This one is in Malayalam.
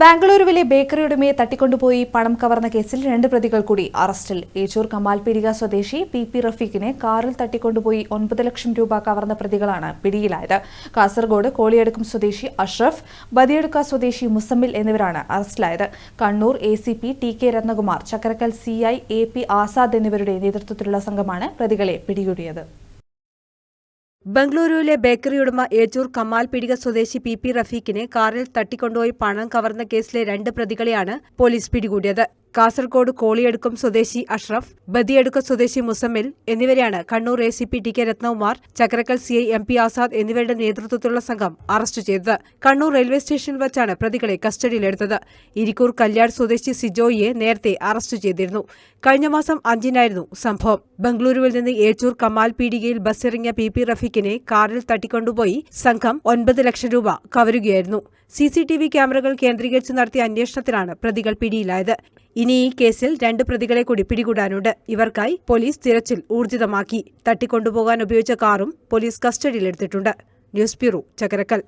ബാംഗ്ലൂരുവിലെ ബേക്കറി ഉടമയെ തട്ടിക്കൊണ്ടുപോയി പണം കവർന്ന കേസിൽ രണ്ട് പ്രതികൾ കൂടി അറസ്റ്റിൽ. ഏച്ചൂർ കമാൽപീടിക സ്വദേശി പി പി റഫീഖിനെ കാറിൽ തട്ടിക്കൊണ്ടുപോയി ഒൻപത് ലക്ഷം രൂപ കവർന്ന പ്രതികളാണ് പിടിയിലായത്. കാസർഗോഡ് കോളിയടുക്കം സ്വദേശി അഷ്റഫ് ബദിയടുക്ക സ്വദേശി മുസമ്മിൽ എന്നിവരാണ് അറസ്റ്റിലായത്. Kannur A C P T K Ratnakumar Chakkarakkal C I A P Azad എന്നിവരുടെ നേതൃത്വത്തിലുള്ള സംഘമാണ് പ്രതികളെ പിടികൂടിയത്. ബംഗളൂരുവിലെ ബേക്കറി ഉടമ ഏച്ചൂർ കമാൽ പിടിക സ്വദേശി പി പി റഫീഖിനെ കാറിൽ തട്ടിക്കൊണ്ടുപോയി പണം കവർന്ന കേസിലെ രണ്ട് പ്രതികളെയാണ് പോലീസ് പിടികൂടിയത് കാസർഗോഡ് കോളിയടുക്കം സ്വദേശി അഷ്റഫ് ബദിയടുക്കം സ്വദേശി മുസമ്മിൽ എന്നിവരെയാണ് Kannur A C P T K Ratnakumar Chakkarakkal C I M P Azad എന്നിവരുടെ നേതൃത്വത്തിലുള്ള സംഘം അറസ്റ്റ് ചെയ്തത്. കണ്ണൂർ റെയിൽവേ സ്റ്റേഷനിൽ വച്ചാണ് പ്രതികളെ കസ്റ്റഡിയിലെടുത്തത്. ഇരിക്കൂർ കല്യാൺ സ്വദേശി സിജോയിയെ നേരത്തെ അറസ്റ്റ് ചെയ്തിരുന്നു. കഴിഞ്ഞ മാസം അഞ്ചിനായിരുന്നു സംഭവം. ബംഗളൂരുവിൽ നിന്ന് ഏച്ചൂർ കമാൽ പീടികയിൽ ബസ്സിറങ്ങിയ പി പി റഫീഖിനെ കാറിൽ തട്ടിക്കൊണ്ടുപോയി സംഘം ഒൻപത് ലക്ഷം രൂപ കവരുകയായിരുന്നു. സി സി ടി വി ക്യാമറകൾ കേന്ദ്രീകരിച്ച് നടത്തിയ അന്വേഷണത്തിലാണ് പ്രതികൾ പിടിയിലായത്. ഇനി ഈ കേസിൽ രണ്ട് പ്രതികളെ കൂടി പിടികൂടാനുണ്ട്. ഇവർക്കായി പോലീസ് തിരച്ചിൽ ഊർജിതമാക്കി. തട്ടിക്കൊണ്ടുപോകാൻ ഉപയോഗിച്ച കാറും പോലീസ് കസ്റ്റഡിയിലെടുത്തിട്ടുണ്ട്. News bureau Chakkarakkal